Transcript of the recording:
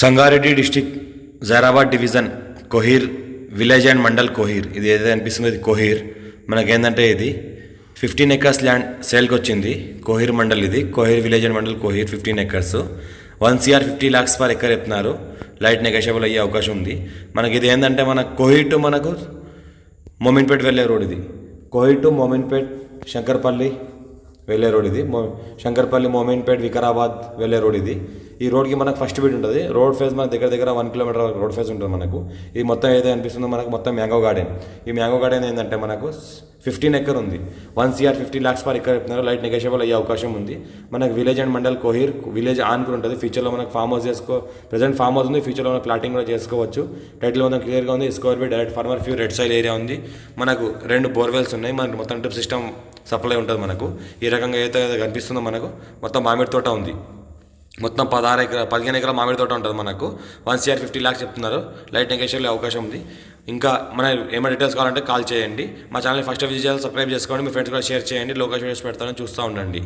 Sangareddy district Zaheerabad division Kohir village and mandal Kohir. ఇది ఏదైతే అనిపిస్తుంది ఇది కోహీర్. మనకేంటంటే ఇది ఫిఫ్టీన్ ఎకర్స్ ల్యాండ్ సేల్కి వచ్చింది కోహీర్ మండల్ ఇది. Kohir village and mandal Kohir fifteen acres. One CR fifty lakhs per acre చెప్తున్నారు. లైట్ నెగోషియబుల్ అయ్యే అవకాశం ఉంది. మనకి ఇది ఏంటంటే మన కోహీర్ టు మనకు మోమిన్పేట్ వెళ్ళే రోడ్ ఇది. కోహి టు మోమిన్పేట్ శంకర్పల్లి వెళ్ళే రోడ్ ఇది. మో శంకర్పల్లి మోమిన్పేట్ వికారాబాద్ వెళ్ళే రోడ్ ఇది. ఈ రోడ్కి మనకు ఫస్ట్ బీట్ ఉంటుంది. రోడ్ ఫేజ్ మనకు దగ్గర దగ్గర వన్ కిలోమీటర్ రోడ్ ఫేజ్ ఉంటుంది మనకు. ఇది మొత్తం ఏదైతే అనిపిస్తుందో మనకు మొత్తం మ్యాంగో గార్డెన్ ఈ మ్యాంగో గార్డెన్ ఏంటంటే మనకు ఫిఫ్టీన్ ఎకర్ ఉంది. One CR fifty lakhs per acre చెప్తున్నారు. లైట్ నెగోషియబుల్ అయ్యే అవకాశం ఉంది. మనకు village and mandal Kohir village on కూడా ఉంటుంది ఫ్యూచర్లో మనకు ఫామ్ హౌస్ చేసుకో ప్రజెంట్ ఫామ్ హౌస్ ఉంది. ఫ్యూచర్లో మనకు ప్లాటింగ్ కూడా చేసుకోవచ్చు. టైటిల్ మొత్తం క్లియర్గా ఉంది. Score B direct farmer few red soil area ఉంది. మనకు రెండు బోర్వెల్స్ ఉన్నాయి. మనకు మొత్తం డ్రిప్ సిస్టమ్ సప్లై ఉంటుంది మనకు. ఈ రకంగా ఏదైతే కనిపిస్తుందో మనకు మొత్తం మామిడి తోట ఉంది. మొత్తం పదహారు ఎకరా పదిహేను ఎకరాల మామిడి తోట ఉంటుంది మనకు. వన్ సిఆర్ ఫిఫ్టీ ల్యాక్స్ చెప్తున్నారు. లైట్ నెగేషన్లో అవకాశం ఉంది. ఇంకా మన ఏమైనా డీటెయిల్స్ కావాలంటే కాల్ చేయండి. మా ఛానల్ ఫస్ట్ విజిట్ చేయాలి సబ్స్క్రైబ్ చేసుకోండి. మీ ఫ్రెండ్స్ కూడా షేర్ చేయండి. లోకేషన్ పెడతాను చూస్తూ ఉండండి.